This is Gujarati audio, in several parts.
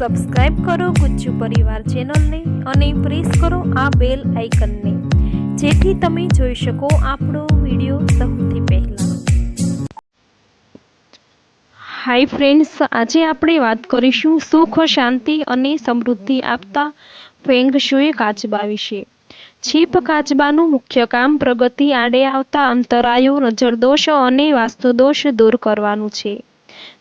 સબસ્ક્રાઇબ કરો ગુજ્જુ પરિવાર ચેનલને અને પ્રેસ કરો આ બેલ આઇકનને જેથી તમે જોઈ શકો આપણો વીડિયો સૌથી પહેલાં. હાય ફ્રેન્ડ્સ આજે આપણે વાત કરીશું સુખ, શાંતિ અને સમૃદ્ધિ આપતા ફેંગ શુએ કાચબા વિશે. છીપ કાચબાનું મુખ્ય કામ પ્રગતિ આડે આવતા અંતરાયો, નજરદોષ અને વાસ્તુદોષ દૂર કરવાનું છે.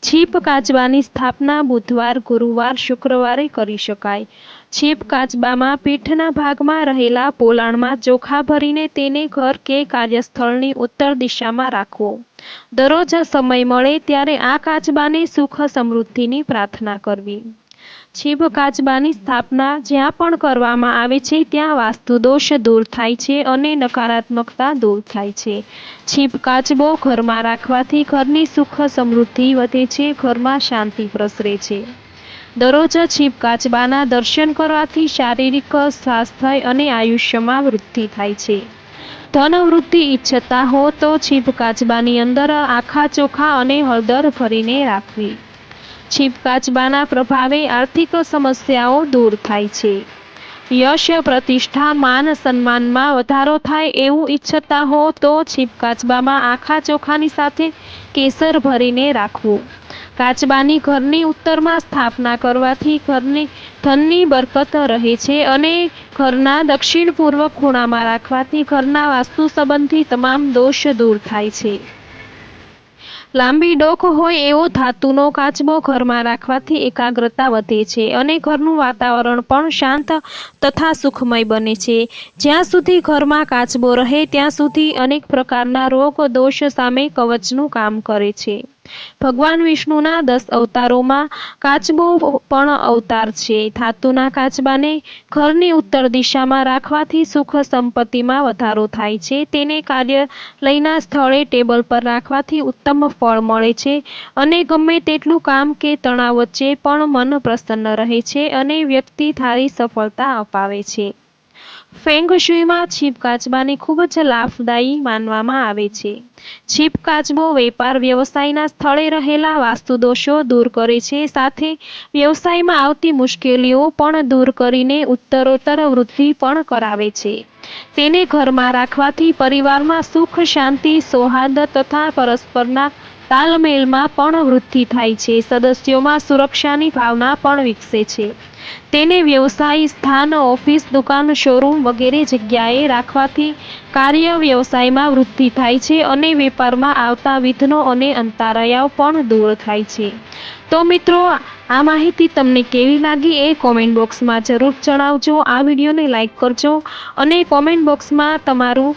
છીપ કાચબાની સ્થાપના બુધવાર, ગુરુવાર, શુક્રવારે કરી શકાય. છીપ કાચબામાં પીઠના ભાગમાં રહેલા પોલાણમાં ચોખા ભરીને તેને ઘર કે કાર્યસ્થળની ઉત્તર દિશામાં રાખવો. દરરોજ સમય મળે ત્યારે આ કાચબાને સુખ સમૃદ્ધિની પ્રાર્થના કરવી. છીપ કાચબાની સ્થાપના જ્યાં પણ કરવામાં આવે છે, ત્યાં વાસ્તુદોષ દૂર થાય છે અને નકારાત્મકતા દૂર થાય છે. છીપ કાચબો ઘરમાં રાખવાથી ઘરની સુખ સમૃદ્ધિ વધે છે, ઘરમાં શાંતિ પ્રસરે છે. દરરોજ છીપ કાચબાના દર્શન કરવાથી શારીરિક સ્વાસ્થ્ય અને આયુષ્યમાં વૃદ્ધિ થાય છે. ધન વૃદ્ધિ ઈચ્છતા હો તો છીપ કાચબાની અંદર આખા ચોખા અને હળદર ભરીને રાખવી. છીપ કાચબાના પ્રભાવે આર્થિક સમસ્યાઓ દૂર થાય છે. યશ પ્રતિષ્ઠા, માન સન્માનમાં વધારો થાય એવું ઈચ્છતા હો તો છીપકાચબામાં આખા ચોખાની સાથે કેસર ભરીને રાખવું. કાચબાની ઘરની ઉત્તરમાં સ્થાપના કરવાથી ઘરની ધનની બરકત રહે છે અને ઘરના દક્ષિણ પૂર્વ ખૂણામાં રાખવાથી ઘરના વાસ્તુ સંબંધી તમામ દોષ દૂર થાય છે. લાંબી ડોક હોય એવો ધાતુનો કાચબો ઘરમાં રાખવાથી એકાગ્રતા વધે છે અને ઘરનું વાતાવરણ પણ શાંત તથા સુખમય બને છે. જ્યાં સુધી ઘરમાં કાચબો રહે, ત્યાં સુધી અનેક પ્રકારના રોગ, દોષ સામે કવચનું કામ કરે છે. ભગવાન વિષ્ણુના દસ અવતારોમાં કાચબો પણ અવતાર છે. ધાતુના કાચબાને ઘરની ઉત્તર દિશામાં રાખવાથી સુખ સંપત્તિમાં વધારો થાય છે. તેને કાર્યાલયના સ્થળે ટેબલ પર રાખવાથી ઉત્તમ ફળ મળે છે અને ગમે તેટલું કામ કે તણાવ વચ્ચે પણ મન પ્રસન્ન રહે છે અને વ્યક્તિ ધારી સફળતા અપાવે છે. ફેંગ શુઈમાં છીપ કાચબાને ખૂબ જ લાભદાયી માનવામાં આવે છે. છીપ કાચબો વેપાર વ્યવસાયના સ્થળે રહેલા વાસ્તુદોષો દૂર કરે છે. સાથે વ્યવસાયમાં આવતી મુશ્કેલીઓ પણ દૂર કરીને ઉત્તરોત્તર વૃદ્ધિ પણ કરાવે છે. તેને ઘરમાં રાખવાથી પરિવારમાં સુખ, શાંતિ, સૌહાર્દ તથા પરસ્પરના તાલમેલમાં પણ વૃદ્ધિ થાય છે. સદસ્યોમાં સુરક્ષાની ભાવના પણ વિકસે છે. તેને વ્યવસાય સ્થાન, ઓફિસ, દુકાન, શોરૂમ વગેરે જગ્યાએ રાખવાથી કાર્ય વ્યવસાયમાં વૃદ્ધિ થાય છે અને વેપારમાં આવતા વિઘ્નો અને અંતરાયાઓ પણ દૂર થાય છે. તો મિત્રો, આ માહિતી તમને કેવી લાગી એ કોમેન્ટ બોક્સમાં જરૂર જણાવજો. આ વિડીયોને લાઇક કરજો અને કોમેન્ટ બોક્સમાં તમારું